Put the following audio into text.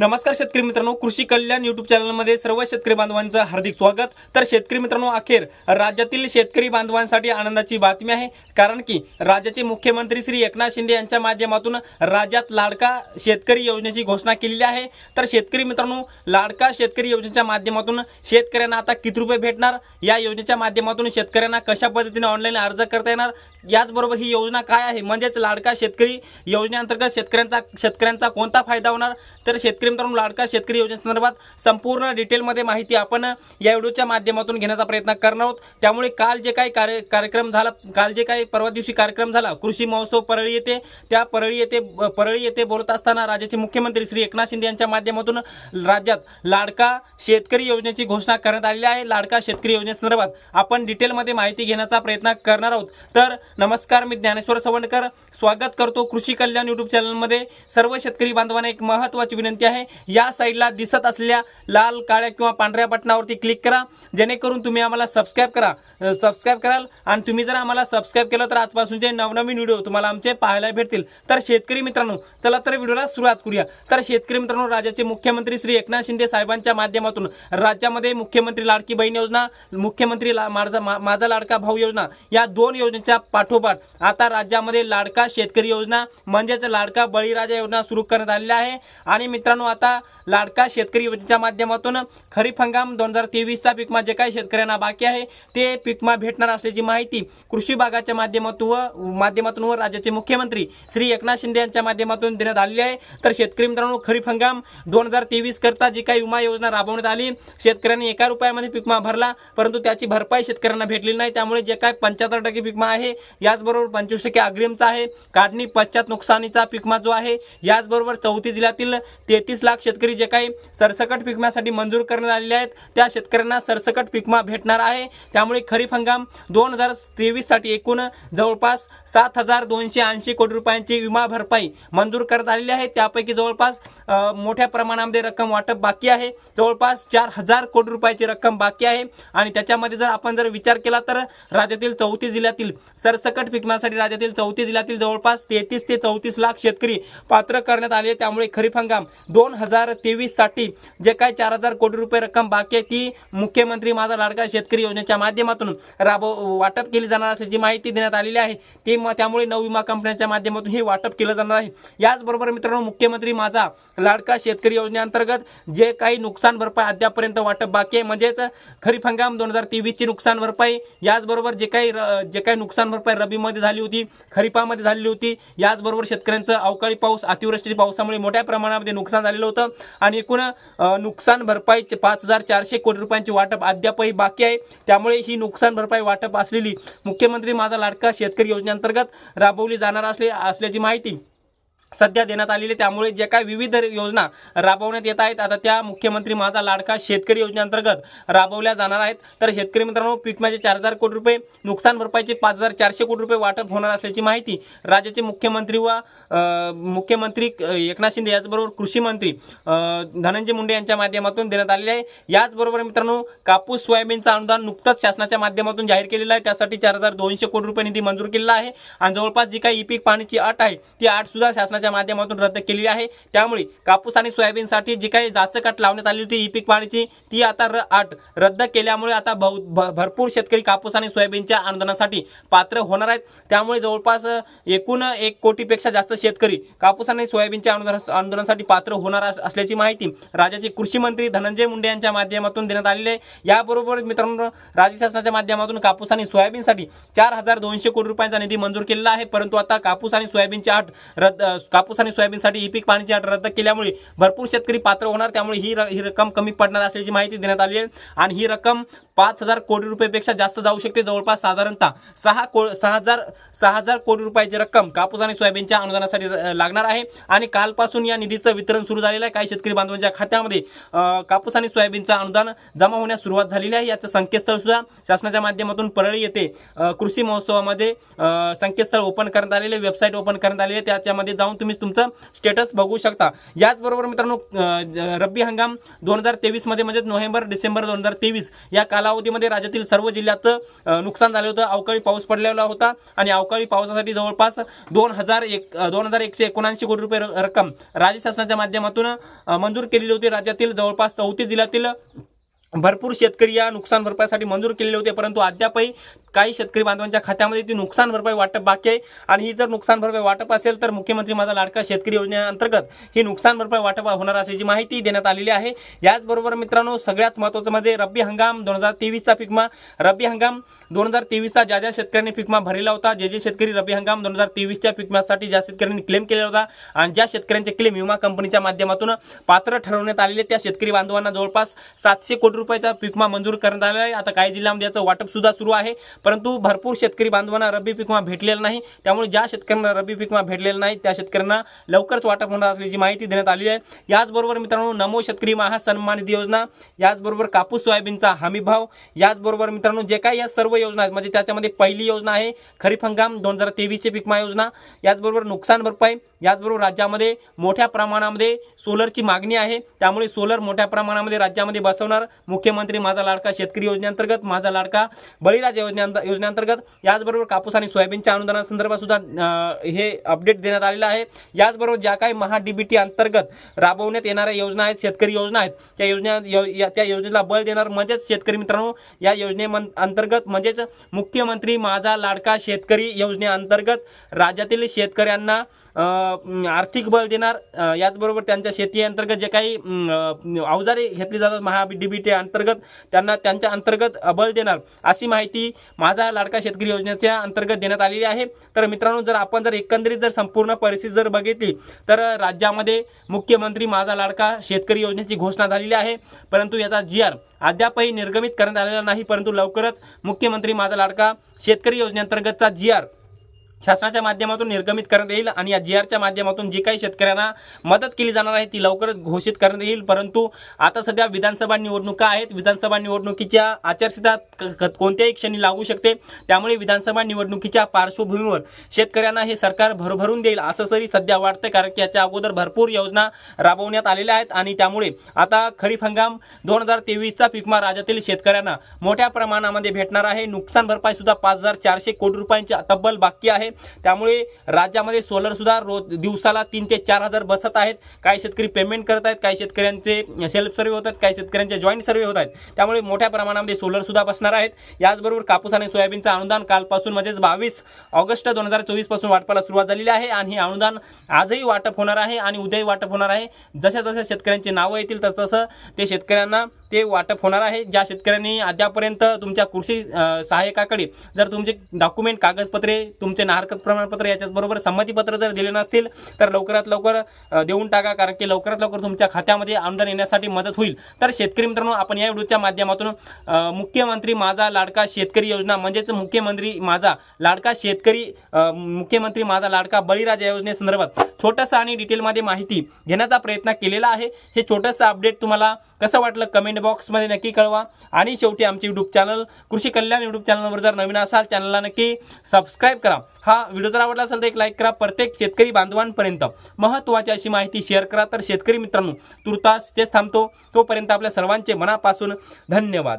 नमस्कार शेतकरी मित्रांनो कृषी कल्याण युट्यूब चॅनलमध्ये सर्व शेतकरी बांधवांचं हार्दिक स्वागत. तर शेतकरी मित्रांनो अखेर राज्यातील शेतकरी बांधवांसाठी आनंदाची बातमी आहे कारण की राज्याचे मुख्यमंत्री श्री एकनाथ शिंदे यांच्या माध्यमातून राज्यात लाडका शेतकरी योजनेची घोषणा केलेली आहे. तर शेतकरी मित्रांनो लाडका शेतकरी योजनेच्या माध्यमातून शेतकऱ्यांना आता किती रुपये भेटणार? या योजनेच्या माध्यमातून शेतकऱ्यांना कशा पद्धतीने ऑनलाईन अर्ज करता येणार? याचबरोबर ही योजना काय आहे? म्हणजेच लाडका शेतकरी योजनेअंतर्गत शेतकऱ्यांचा शेतकऱ्यांचा कोणता फायदा होणार? तर शेतकरी मित्रांनो लाडका शेतकरी योजनेसंदर्भात संपूर्ण डिटेलमध्ये माहिती आपण या व्हिडिओच्या माध्यमातून घेण्याचा प्रयत्न करणार आहोत. त्यामुळे काल जे काही कार्य कार्यक्रम झाला काल जे काही परवा दिवशी कार्यक्रम झाला कृषी महोत्सव परळी येथे त्या परळी येथे परळी येथे बोलत असताना राज्याचे मुख्यमंत्री श्री एकनाथ शिंदे यांच्या माध्यमातून राज्यात लाडका शेतकरी योजनेची घोषणा करण्यात आलेली आहे. लाडका शेतकरी योजनेसंदर्भात आपण डिटेलमध्ये माहिती घेण्याचा प्रयत्न करणार आहोत. तर नमस्कार मी ज्ञानेश्वर सवंडकर. स्वागत करतो कृषी कल्याण युट्यूब चॅनलमध्ये सर्व शेतकरी बांधवांना एक महत्त्वाची विनंती आहे या साईडला दिसत असलेल्या लाल काळ्या किंवा पांढऱ्या बटनावरती क्लिक करा. जेणेकरून तुम्ही आम्हाला सबस्क्राईब करा. सबस्क्राईब कराल आणि तुम्ही जर आम्हाला सबस्क्राईब केलं तर आजपासूनचे नवनवीन व्हिडिओ तुम्हाला आमचे पाहायला भेटतील. तर शेतकरी मित्रांनो चला तर व्हिडिओला सुरुवात करूया. तर शेतकरी मित्रांनो राज्याचे मुख्यमंत्री श्री एकनाथ शिंदे साहेबांच्या माध्यमातून राज्यामध्ये मुख्यमंत्री लाडकी बहीण योजना मुख्यमंत्री ला- माझा माझा लाडका भाऊ योजना या दोन योजनेच्या पाठोपाठ आता राज्यामध्ये लाडका शेतकरी योजना म्हणजेच लाडका बळीराजा योजना सुरू करण्यात आलेली आहे. आणि मित्रांनो आता लाडका शेतकरी योजनेच्या माध्यमातून खरीप हंगाम दोन हजार तेवीसचा पिकमा जे काही शेतकऱ्यांना बाकी आहे ते पिकमा भेटणार असल्याची माहिती कृषी विभागाच्या माध्यमातून व माध्यमातून व राज्याचे मुख्यमंत्री श्री एकनाथ शिंदे यांच्या माध्यमातून देण्यात आलेली आहे. तर शेतकरी मित्रांनो खरीप हंगाम दोन हजार तेवीस करता जी काही विमा योजना राबवण्यात आली शेतकऱ्यांनी एका रुपयामध्ये पीकमा भरला परंतु त्याची भरपाई शेतकऱ्यांना भेटली नाही. त्यामुळे जे काय पंच्याहत्तर टक्के पीकमा आहे याचबरोबर पंचवीस टक्के अग्रिमचा आहे. काढणी पश्चात नुकसानीचा पीकमा जो आहे याचबरोबर चौथी जिल्ह्यातील तेहतीस लाख शेतकरी जे काही सरसकट पिकम्यासाठी मंजूर करण्यात आलेले आहेत त्या शेतकऱ्यांना सरसकट पिकमा भेटणार आहे. त्यामुळे खरीप हंगाम दोन हजार तेवीससाठी एकूण जवळपास सात हजार दोनशे ऐंशी कोटी रुपयांची विमा भरपाई मंजूर करण्यात आलेली आहे. त्यापैकी जवळपास मोठ्या प्रमाणामध्ये रक्कम वाटप बाकी आहे. जवळपास चार हजार कोटी रुपयाची रक्कम बाकी आहे. आणि त्याच्यामध्ये जर आपण जर विचार केला तर राज्यातील चौतीस जिल्ह्यातील सरसकट पिकण्यासाठी राज्यातील चौतीस जिल्ह्यातील जवळपास तेहतीस ते चौतीस लाख शेतकरी पात्र करण्यात आले. त्यामुळे खरीप हंगाम दोन हजार तेवीससाठी जे काय चार हजार कोटी रुपये रक्कम बाकी आहे ती मुख्यमंत्री माझा लाडका शेतकरी योजनेच्या माध्यमातून राबव वाटप केली जाणार असल्याची माहिती देण्यात आलेली आहे ते त्यामुळे नऊ विमा कंपन्यांच्या माध्यमातून हे वाटप केलं जाणार आहे. याचबरोबर मित्रांनो मुख्यमंत्री माझा लाडका शेतकरी योजनेअंतर्गत जे काही नुकसान भरपाई अद्यापर्यंत वाटप बाकी आहे म्हणजेच खरीप हंगाम दोन हजार तेवीसची नुकसान भरपाई याचबरोबर जे काही र- जे काही नुकसान भरपाई रबीमध्ये झाली होती खरीपामध्ये झालेली होती याचबरोबर शेतकऱ्यांचं अवकाळी पाऊस अतिवृष्टी पावसामुळे मोठ्या प्रमाणामध्ये नुकसान झालेलं होतं. आणि एकूण नुकसान भरपाई पाच हजार चारशे कोटी रुपयांची वाटप अद्यापही बाकी आहे. त्यामुळे ही नुकसान भरपाई वाटप असलेली मुख्यमंत्री माझा लाडका शेतकरी योजनेअंतर्गत राबवली जाणार असले असल्याची माहिती सध्या देण्यात आलेली आहे. त्यामुळे जे काय विविध योजना राबवण्यात येत आहेत आता त्या मुख्यमंत्री माझा लाडका शेतकरी योजनेअंतर्गत राबवल्या जाणार आहेत. तर शेतकरी मित्रांनो पिकम्याचे चार हजार कोटी रुपये नुकसान भरपाईचे पाच हजार चारशे कोटी रुपये वाटप होणार असल्याची माहिती राज्याचे मुख्यमंत्री व मुख्यमंत्री एकनाथ शिंदे याचबरोबर कृषी मंत्री धनंजय मुंडे यांच्या माध्यमातून देण्यात आलेले आहे. याचबरोबर मित्रांनो कापूस सोयाबीनचं अनुदान नुकतंच शासनाच्या माध्यमातून जाहीर केलेलं आहे. त्यासाठी चार हजार दोनशे कोटी रुपये निधी मंजूर केलेला आहे. आणि जवळपास जी काही ई पीक पाण्याची अट आहे ती अट सुद्धा शासनाच्या शासनाच्या माध्यमातून रद्द केलेली आहे. त्यामुळे कापूस आणि सोयाबीनसाठी जी काही जाचकट लावण्यात आली होती ई पीक पाणीची ती आता र अट रद्द केल्यामुळे आता बहु भरपूर शेतकरी कापूस आणि सोयाबीनच्या अनुदानासाठी पात्र होणार आहेत. त्यामुळे जवळपास एकूण एक कोटीपेक्षा जास्त शेतकरी कापूस आणि सोयाबीनच्या अनुदान अनुदानासाठी पात्र होणार असल्याची माहिती राज्याचे कृषी मंत्री धनंजय मुंडे यांच्या माध्यमातून देण्यात आलेली आहे. याबरोबर मित्रांनो राज्य शासनाच्या माध्यमातून कापूस आणि सोयाबीनसाठी चार हजार दोनशे कोटी रुपयांचा निधी मंजूर केलेला आहे. परंतु आता कापूस आणि सोयाबीनच्या आठ रद्द कापूस आणि सोयाबीनसाठी ही पीक पाण्याची अट रद्द केल्यामुळे भरपूर शेतकरी पात्र होणार. त्यामुळे ही र- ही रक्कम कमी पडणार असल्याची माहिती देण्यात आली आहे. आणि ही रक्कम पाच हजार कोटी रुपयेपेक्षा जास्त जाऊ शकते. जवळपास साधारणतः सहा को सहा हजार सहा हजार कोटी रुपयाची रक्कम कापूस आणि सोयाबीनच्या अनुदानासाठी लागणार आहे. आणि कालपासून या निधीचं वितरण सुरू झालेलं आहे. काही शेतकरी बांधवांच्या खात्यामध्ये कापूस आणि सोयाबीनचं अनुदान जमा होण्यास सुरुवात झालेली आहे. याचं संकेतस्थळ सुद्धा शासनाच्या माध्यमातून परळी येते कृषी महोत्सवामध्ये संकेतस्थळ ओपन करण्यात आलेले वेबसाईट ओपन करण्यात आलेले त्याच्यामध्ये जाऊन तुम्ही तुमचं स्टेटस बघू शकता. याचबरोबर मित्रांनो रब्बी हंगाम दोन हजार तेवीसमध्ये म्हणजे नोव्हेंबर डिसेंबर दोन हजार तेवीस या काला कालावधीमध्ये राज्यातील सर्व जिल्ह्यात नुकसान झालं होतं. अवकाळी पाऊस पडलेला होता आणि अवकाळी पावसासाठी जवळपास दोन हजार एक दोन हजार एकशे एकोणऐंशी कोटी रुपये रक्कम राज्य शासनाच्या माध्यमातून मंजूर केलेली होती. राज्यातील जवळपास चौतीस जिल्ह्यातील भरपूर शेतकरी या नुकसान भरपाईसाठी मंजूर केलेले होते. परंतु अद्यापही काही शेतकरी बांधवांच्या खात्यामध्ये ती नुकसान भरपाई वाटप बाकी आहे. आणि ही जर नुकसान भरपाई वाटप असेल तर मुख्यमंत्री माझा लाडका शेतकरी योजनेअंतर्गत ही नुकसान भरपाई वाटप होणार असल्याची माहिती देण्यात आलेली आहे. याचबरोबर मित्रांनो सगळ्यात महत्त्वाचं म्हणजे रब्बी हंगाम दोन हजार तेवीसचा पिकमा रब्बी हंगाम दोन हजार तेवीसचा ज्या ज्या शेतकऱ्यांनी पिकमा भरलेला होता जे जे शेतकरी रब्बी हंगाम दोन हजार तेवीसच्या पिकमासाठी ज्या शेतकऱ्यांनी क्लेम केलेला होता आणि ज्या शेतकऱ्यांचे क्लेम विमा कंपनीच्या माध्यमातून पात्र ठरवण्यात आलेले त्या शेतकरी बांधवांना जवळपास सातशे कोटी रुपयाचा पिकमा मंजूर करण्यात आला आहे. आता काही जिल्ह्यामध्ये याचं वाटप सुद्धा सुरू आहे. परंतु भरपूर शेतकरी बांधवांना रब्बी पिकमा भेटलेला नाही. त्यामुळे ज्या शेतकऱ्यांना रब्बी पिकमा भेटलेला नाही त्या शेतकऱ्यांना लवकरच वाटप होणार असल्याची माहिती देण्यात आली आहे. याचबरोबर मित्रांनो नमो शेतकरी महासन्मान निधी योजना याचबरोबर कापूस सोयाबीनचा हमी भाव याचबरोबर मित्रांनो जे काही या सर्व योजना आहेत म्हणजे त्याच्यामध्ये पहिली योजना आहे खरीप हंगाम दोन हजार तेवीसची पिकमा योजना याचबरोबर नुकसान भरपाई याचबरोबर राज्यामध्ये मोठ्या प्रमाणामध्ये सोलरची मागणी आहे. त्यामुळे सोलर मोठ्या प्रमाणामध्ये राज्यामध्ये बसवणार मुख्यमंत्री माझा लाडका शेतकरी योजनेअंतर्गत माझा लाडका बळीराज योजने योजनेअंतर्गत याचबरोबर कापूस आणि सोयाबीनच्या अनुदानासंदर्भात सुद्धा हे अपडेट देण्यात आलेलं आहे. याचबरोबर ज्या काही महा डीबीटी अंतर्गत राबवण्यात येणाऱ्या योजना आहेत शेतकरी योजना आहेत त्या योजना यो- या- त्या योजनेला बळ देणार म्हणजेच शेतकरी मित्रांनो या योजने अंतर्गत म्हणजेच मुख्यमंत्री माझा लाडका शेतकरी योजनेअंतर्गत राज्यातील शेतकऱ्यांना आर्थिक बळ देणार. याचबरोबर त्यांच्या शेती अंतर्गत जे काही अवजारे घेतली जातात महा डीबीटी अंतर्गत त्यांना त्यांच्या अंतर्गत बळ देणार. अशी माहिती माझा लाडका शेतकरी योजनेच्या अंतर्गत देण्यात आलेली आहे. तर मित्रांनो जर आपण जर एकंदरीत जर संपूर्ण परिस्थिती जर बघितली तर राज्यामध्ये मुख्यमंत्री माझा लाडका शेतकरी योजनेची घोषणा झालेली आहे. परंतु याचा जी आर अद्यापही निर्गमित करण्यात आलेला नाही परंतु लवकरच मुख्यमंत्री माझा लाडका शेतकरी योजनेअंतर्गतचा जी आर शासनाच्या माध्यमातून निर्गमित करण्यात येईल आणि या जी आरच्या माध्यमातून जी काही शेतकऱ्यांना मदत केली जाणार आहे ती लवकरच घोषित करण्यात येईल. परंतु आता सध्या विधानसभा निवडणुका आहेत. विधानसभा निवडणुकीच्या आचारसंहिता क- कोणत्याही क्षणी लागू शकते. त्यामुळे विधानसभा निवडणुकीच्या पार्श्वभूमीवर शेतकऱ्यांना हे सरकार भरभरून देईल असं तरी सध्या वाटतं कारण की याच्या अगोदर भरपूर योजना राबवण्यात आलेल्या आहेत. आणि त्यामुळे आता खरीप हंगाम दोन हजार तेवीसचा पिकमा राज्यातील शेतकऱ्यांना मोठ्या प्रमाणामध्ये भेटणार आहे. नुकसान भरपाई सुद्धा पाच हजार चारशे कोटी रुपयांची तब्बल बाकी आहे. त्यामुळे राज्यामध्ये सोलरसुद्धा रोज दिवसाला तीन ते चार हजार बसत आहेत. काही शेतकरी पेमेंट करत आहेत काही शेतकऱ्यांचे सेल्फ सर्वे होत आहेत काही शेतकऱ्यांचे जॉईंट सर्वे होत आहेत. त्यामुळे मोठ्या प्रमाणामध्ये सोलरसुद्धा बसणार आहेत. याचबरोबर कापूस आणि सोयाबीनचं अनुदान कालपासून म्हणजेच बावीस ऑगस्ट दोन हजार चोवीसपासून वाटपाला सुरुवात झालेली आहे आणि हे अनुदान आजही वाटप होणार आहे आणि उद्याही वाटप होणार आहे. जशा जशा शेतकऱ्यांची नावं येतील तसं तसं ते शेतकऱ्यांना ते वाटप होणार आहे. ज्या शेतकऱ्यांनी अद्यापर्यंत तुमच्या कृषी सहाय्यकाकडे जर तुमचे डॉक्युमेंट कागदपत्रे तुमचे हरकत प्रमाणपत्र याच्याचबरोबर संमतीपत्र जर दिले नसतील तर लवकरात लवकर देऊन टाका कारण की लवकरात लवकर तुमच्या खात्यामध्ये आमदार येण्यासाठी मदत होईल. तर शेतकरी मित्रांनो आपण या व्हिडिओच्या माध्यमातून मुख्यमंत्री माझा लाडका शेतकरी योजना म्हणजेच मुख्यमंत्री माझा लाडका शेतकरी मुख्यमंत्री माझा लाडका बळीराजा योजनेसंदर्भात छोटंसं आणि डिटेलमध्ये माहिती घेण्याचा प्रयत्न केलेला आहे. हे छोटंसं अपडेट तुम्हाला कसं वाटलं कमेंट बॉक्समध्ये नक्की कळवा. आणि शेवटी आमचे यूट्यूब चॅनल कृषी कल्याण यूट्यूब चॅनलवर जर नवीन असाल चॅनलला नक्की सबस्क्राईब करा. हा व्हिडिओ जर आवडला असेल तर एक लाईक करा. प्रत्येक शेतकरी बांधवांपर्यंत महत्त्वाची अशी माहिती शेअर करा. तर शेतकरी मित्रांनो तुर्तास तेच थांबतो. तोपर्यंत आपल्या सर्वांचे मनापासून धन्यवाद.